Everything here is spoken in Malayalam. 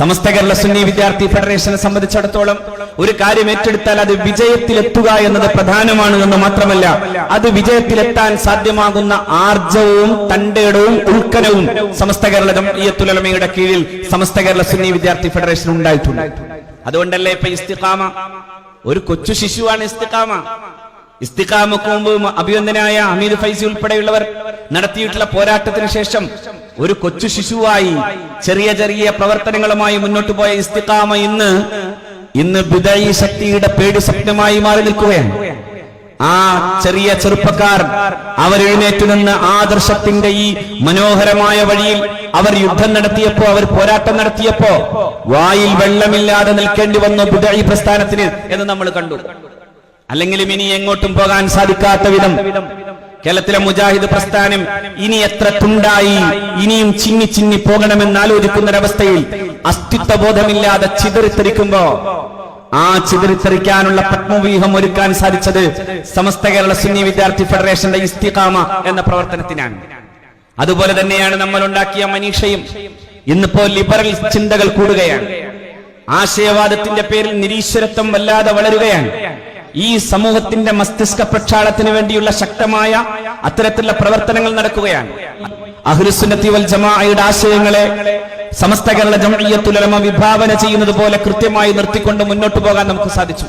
സമസ്ത കേരള സുന്നി വിദ്യാർത്ഥി ഫെഡറേഷനെ സംബന്ധിച്ചിടത്തോളം ഒരു കാര്യം ഏറ്റെടുത്താൽ അത് വിജയത്തിലെത്തുക എന്നത് പ്രധാനമാണ് എന്ന് മാത്രമല്ല അത് വിജയത്തിലെത്താൻ സാധ്യമാകുന്ന ആർജവും തണ്ടേടവും ഉൾക്കനവും സമസ്ത കേരള ജംഇയത്തുലമയുടെ കീഴിൽ സമസ്ത കേരള സുന്നി വിദ്യാർത്ഥി ഫെഡറേഷൻ ഉണ്ടായിട്ടുണ്ട്. അതുകൊണ്ടല്ലേ ഇപ്പൊ ഇസ്തിഖാമ? ഒരു കൊച്ചു ശിശുവാണ് ഇസ്തിഖാമ. ഇസ്തിഖാമക്ക് മുമ്പ് അഭിവന്ദനായ അമീദ് ഫൈസി ഉൾപ്പെടെയുള്ളവർ നടത്തിയിട്ടുള്ള പോരാട്ടത്തിന് ശേഷം ഒരു കൊച്ചു ശിശുവായി ചെറിയ ചെറിയ പ്രവർത്തനങ്ങളുമായി മുന്നോട്ട് പോയ ഇസ്തിഖാമ ഇന്ന് ഇന്ന് ബിദായി ശക്തിയുടെ പേടി സ്വപ്നമായി മാറി നിൽക്കുകയാണ്. ആ ചെറിയ ചെറുപ്പക്കാർ അവരെഴുന്നേറ്റു നിന്ന് ആദർശത്തിന്റെ ഈ മനോഹരമായ വഴിയിൽ അവർ യുദ്ധം നടത്തിയപ്പോ അവർ പോരാട്ടം നടത്തിയപ്പോ വായിൽ വെള്ളമില്ലാതെ നിൽക്കേണ്ടി വന്നു ബുദൈ പ്രസ്ഥാനത്തിന് എന്ന് നമ്മൾ കണ്ടു. അല്ലെങ്കിലും ഇനി എങ്ങോട്ടും പോകാൻ സാധിക്കാത്ത വിധം കേരളത്തിലെ മുജാഹിദ് പ്രസ്ഥാനം ഇനി എത്ര തുണ്ടായി? ഇനിയും ചിന്നി ചിന്നി പോകണമെന്ന് ആലോചിക്കുന്നൊരവസ്ഥയിൽ അസ്തിത്വ ബോധമില്ലാതെ ചിതറിത്തെറിക്കുമ്പോ ആ ചിതറിത്തെറിക്കാനുള്ള പത്മവ്യൂഹം ഒരുക്കാൻ സാധിച്ചത് സമസ്ത കേരള സുന്നി വിദ്യാർത്ഥി ഫെഡറേഷന്റെ ഇസ്തിഖാമ എന്ന പ്രവർത്തനത്തിനാണ്. അതുപോലെ തന്നെയാണ് നമ്മൾ ഉണ്ടാക്കിയ മനീഷയും ഇന്നിപ്പോ ലിബറൽ ചിന്തകൾ കൂടുകയാണ്. ആശയവാദത്തിന്റെ പേരിൽ നിരീശ്വരത്വം വല്ലാതെ വളരുകയാണ്. ഈ സമൂഹത്തിന്റെ മസ്തിഷ്ക പ്രക്ഷാളത്തിന് വേണ്ടിയുള്ള ശക്തമായ അത്തരത്തിലുള്ള പ്രവർത്തനങ്ങൾ നടക്കുകയാണ്. അഹ്ലുസുന്നത്തി വൽ ജമാഅയുടെ ആശയങ്ങളെ സമസ്ത കേരള ജമീയത്തുലമ വിഭാവന ചെയ്യുന്നത് പോലെ കൃത്യമായി നിർത്തിക്കൊണ്ട് മുന്നോട്ട് പോകാൻ നമുക്ക് സാധിച്ചു.